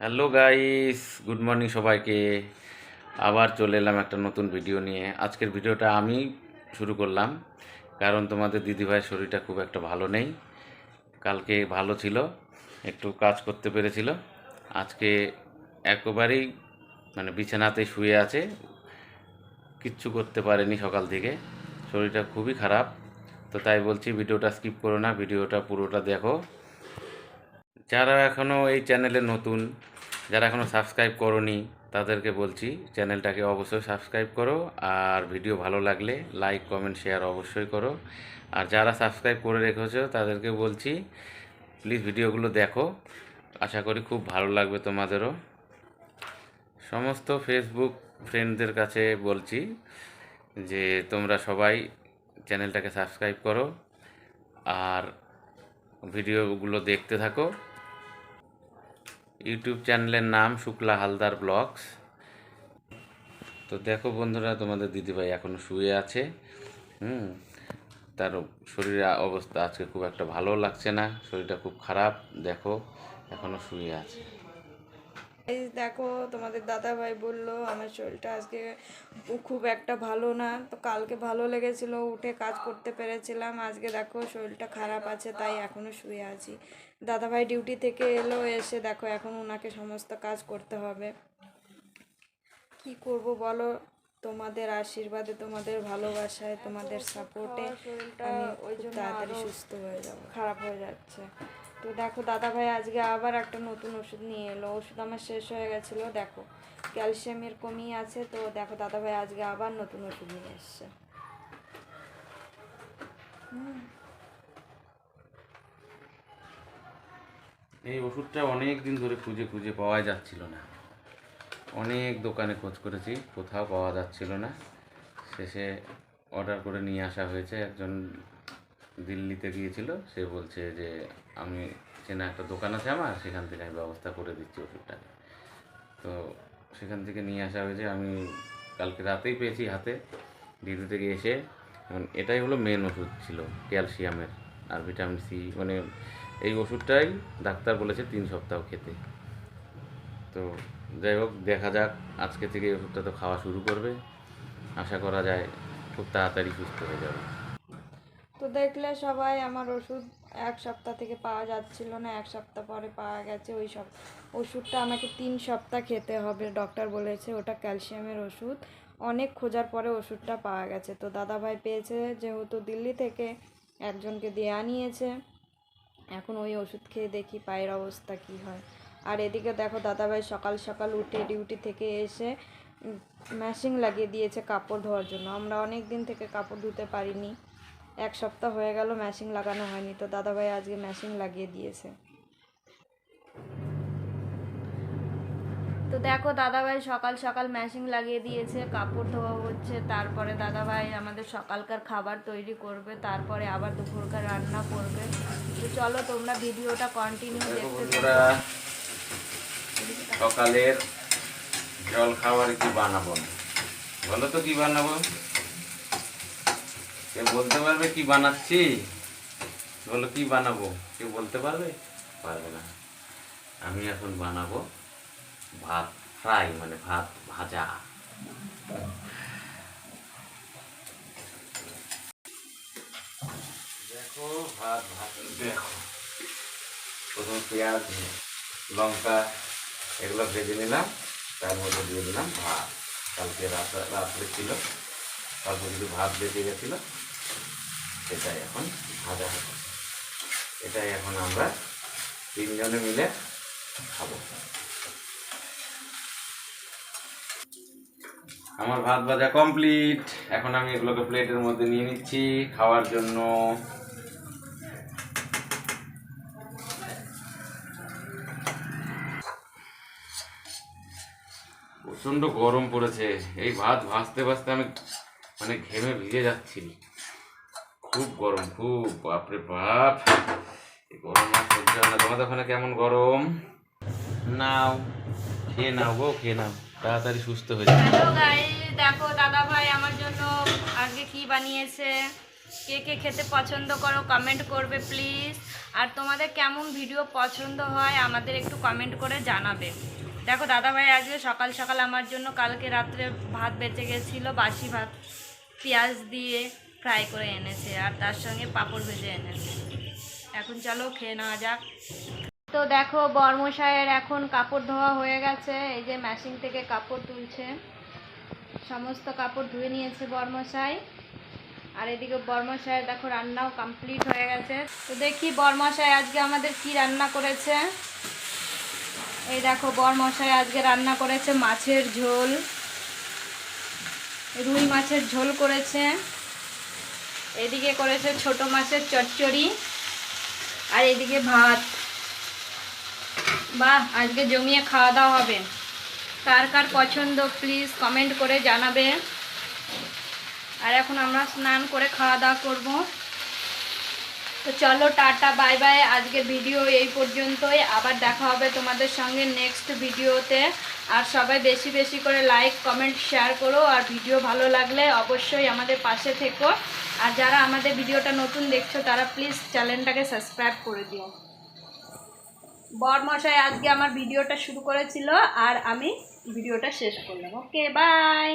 Hello guys good morning সবাইকে। আবার চলে এলাম একটা নতুন ভিডিও নিয়ে। আজকের ভিডিওটা আমি শুরু করলাম, কারণ তোমাদের দিদিভাইয়ের শরীরটা খুব একটা ভালো নেই। কালকে ভালো ছিল, একটু কাজ করতে পেরেছিল। আজকে একেবারেই মানে বিছানাতে শুয়ে আছে। কিচ্ছু করতে পারেনি সকাল থেকে। শরীরটা খুবই খারাপ। তো তাই বলছি ভিডিওটা স্কিপ করো না ভিডিওটা পুরোটা দেখো। যারা এখনও এই চ্যানেলে নতুন, যারা এখনও সাবস্ক্রাইব করনি, তাদেরকে বলছি চ্যানেলটাকে অবশ্যই সাবস্ক্রাইব করো আর ভিডিও ভালো লাগলে লাইক, কমেন্ট, শেয়ার অবশ্যই করো। আর যারা সাবস্ক্রাইব করে রেখেছো, তাদেরকে বলছি প্লিজ ভিডিওগুলো দেখো। আশা করি খুব ভালো লাগবে তোমাদেরও। সমস্ত ফেসবুক ফ্রেন্ডদের কাছে বলছি যে তোমরা সবাই চ্যানেলটাকে সাবস্ক্রাইব করো আর ভিডিওগুলো দেখতে থাকো। ইউটিউব চ্যানেলের নাম শুক্লা হালদার ব্লগস। তো দেখো বন্ধুরা, তোমাদের দিদিভাই এখনও শুয়ে আছে। হুম, তার শরীরের অবস্থা আজকে খুব একটা ভালো লাগছে না, শরীরটা খুব খারাপ, দেখো এখনও শুয়ে আছে। দেখো তোমাদের দাদা ভাই বলল আমার শরীরটা আজকে খুব একটা ভালো না। তো কালকে ভালো লেগেছিল উঠে কাজ করতে পেরেছিলাম। আজকে দেখো শরীরটা খারাপ আছে তাই এখনও শুয়ে আছি। দাদা ভাই ডিউটি থেকে এলো এসে দেখো এখন ওনাকে সমস্ত কাজ করতে হবে। কি করব বলো? তোমাদের আশীর্বাদে তোমাদের ভালোবাসায় তোমাদের সাপোর্টে আমি ওই জন্য তাড়াতাড়ি সুস্থ হয়ে যাব। খারাপ হয়ে যাচ্ছে। তো দেখো দাদা ভাই আজকে আবার একটা নতুন ওষুধ নিয়ে এলো। ওষুধ আমার শেষ হয়ে গেছিল, দেখো। ক্যালসিয়ামের কমি আছে, তো দেখো দাদা ভাই আজকে আবার নতুন ওষুধ নিয়ে এসছে। এই ওষুধটা অনেক দিন ধরে খুঁজে খুঁজে পাওয়া যাচ্ছিল না। অনেক দোকানে খোঁজ করেছি, কোথাও পাওয়া যাচ্ছিল না। শেষে অর্ডার করে নিয়ে আসা হয়েছে একজন দিল্লিতে গিয়েছিল, সে বলছে যে আমি চেনা একটা দোকান আছে আমার, সেখান থেকে আমি ব্যবস্থা করে দিচ্ছি ওষুধটাকে তো সেখান থেকে নিয়ে আসা হয়েছে, আমি কালকে রাতেই পেয়েছি হাতে ডিউটি থেকে এসে। এটাই হলো মেন ওষুধ ছিল, ক্যালসিয়ামের আর ভিটামিন সি মানে এই ওষুধটাই ডাক্তার বলেছে তিন সপ্তাহ খেতে। তো যাই হোক, দেখা যাক, আজকে থেকে এই ওষুধটা তো খাওয়া শুরু করবে। আশা করা যায় খুব তাড়াতাড়ি সুস্থ হয়ে যাবে। তো দেখলে সবাই আমার ওষুধ এক সপ্তাহ থেকে পাওয়া যাচ্ছিল না, এক সপ্তাহ পরে পাওয়া গেছে ওই সব, ওষুধটা আমাকে তিন সপ্তাহ খেতে হবে ডক্টর বলেছে ওটা ক্যালসিয়ামের ওষুধ। অনেক খোঁজার পরে ওষুধটা পাওয়া গেছে। তো দাদাভাই পেয়েছে যেহেতু দিল্লি থেকে, একজনকে দিয়ে আনিয়েছে। এখন ওই ওষুধ খেয়ে দেখি পায়ের অবস্থা কি হয়। আর এদিকে দেখো দাদাভাই সকাল সকাল উঠে ডিউটি থেকে এসে ম্যাশিং লাগিয়ে দিয়েছে কাপড় ধোয়ার জন্য। আমরা অনেক দিন থেকে কাপড় ধুতে পারিনি। এক সপ্তাহ হয়ে গেল ম্যাশিং লাগানো হয়নি তো দাদাভাই আজকে ম্যাশিং লাগিয়ে দিয়েছে। তো দেখো দাদাভাই সকাল সকাল ম্যাশিং লাগিয়ে দিয়েছে কাপড় ধোয়া হচ্ছে তারপরে দাদাভাই আমাদের সকালকার খাবার তৈরি করবে তারপরে আবার দুপুরকার রান্না করবে। তো চলো তোমরা ভিডিওটা কন্টিনিউ দেখো দেখতে সকালের জল খাবার কি বানাবো? বলো তো কি বানাবো? কেউ বলতে পারবে কি বানাচ্ছি? বলো কি বানাবো? কেউ বলতে পারবে? পারবে না। আমি এখন বানাবো ভাত ফ্রাই মানে ভাত ভাজা। দেখো ভাত ভাত, দেখো। প্রথমে পেঁয়াজ, লঙ্কা, এগুলো ভেজে নিলাম। তার মধ্যে দিয়ে দিলাম ভাত। কালকে রাত রাত্রে ছিল তারপর কিছু ভাত বেঁচে গেছিল। সেটাই এখন ভাজা হবে। এটাই এখন আমরা তিনজনে মিলে খাব। আমার ভাত ভাজা কমপ্লিট এখন আমি এগুলোকে প্লেটের মধ্যে নিয়ে নিচ্ছি খাওয়ার জন্য। প্রচণ্ড গরম পড়েছে। এই ভাত ভাজতে ভাজতে আমি মানে ঘেমে ভিজে যাচ্ছি খুব গরম খুব বাপরে বাপ। এই গরম আর সহ্য হয় না। তোমাদের ওখানে কেমন গরম? নাও খেয়ে নাও গো খেয়ে নাও। তাড়াতাড়ি সুস্থ হয়ে যাবে দেখো দাদা ভাই আমার জন্য আজকে কি বানিয়েছে? কে কে খেতে পছন্দ করো কমেন্ট করবে প্লিজ আর তোমাদের কেমন ভিডিও পছন্দ হয় আমাদের একটু কমেন্ট করে জানাবে। দেখো দাদাভাই আজকে সকাল সকাল আমার জন্য কালকে রাত্রে ভাত বেঁচে গেছিল বাসি ভাত। পেঁয়াজ দিয়ে ফ্রাই করে এনেছে আর তার সঙ্গে পাঁপড় ভেজে এনেছে। এখন চলো খেয়ে নেওয়া যাক। তো দেখো বর্মশায়ের এখন কাপড় ধোয়া হয়ে গেছে, এই যে মেশিন থেকে কাপড় তুলছে। সমস্ত কাপড় ধুয়ে নিয়েছে বর্মশাই। আর এদিকে বর্মশায়ের দেখো রান্নাও কমপ্লিট হয়ে গেছে। তো দেখি বর্মশাই আজকে আমাদের কি রান্না করেছে। এই দেখো বর্মশাই আজকে রান্না করেছে মাছের ঝোল। রুই মাছের ঝোল করেছে। এদিকে করেছে ছোট মাছের চচ্চড়ি আর এদিকে ভাত। বাহ, আজকে জমিয়ে খাওয়া দাওয়া হবে। কার কার পছন্দ প্লিজ কমেন্ট করে জানাবে। আর এখন আমরা স্নান করে খাওয়া দাওয়া করব। তো চলো, টাটা বাই বাই আজকে ভিডিও এই পর্যন্তই। আবার দেখা হবে তোমাদের সঙ্গে নেক্সট ভিডিওতে আর সবাই বেশি বেশি করে লাইক কমেন্ট শেয়ার করো। আর ভিডিও ভালো লাগলে অবশ্যই আমাদের পাশে থেকো। আর যারা আমাদের ভিডিওটা নতুন দেখছ, তারা প্লিজ চ্যানেলটাকে সাবস্ক্রাইব করে দিও। বরমশাই আজকে আমার ভিডিওটা শুরু করেছিল, আর আমি ভিডিওটা শেষ করলাম। Okay bye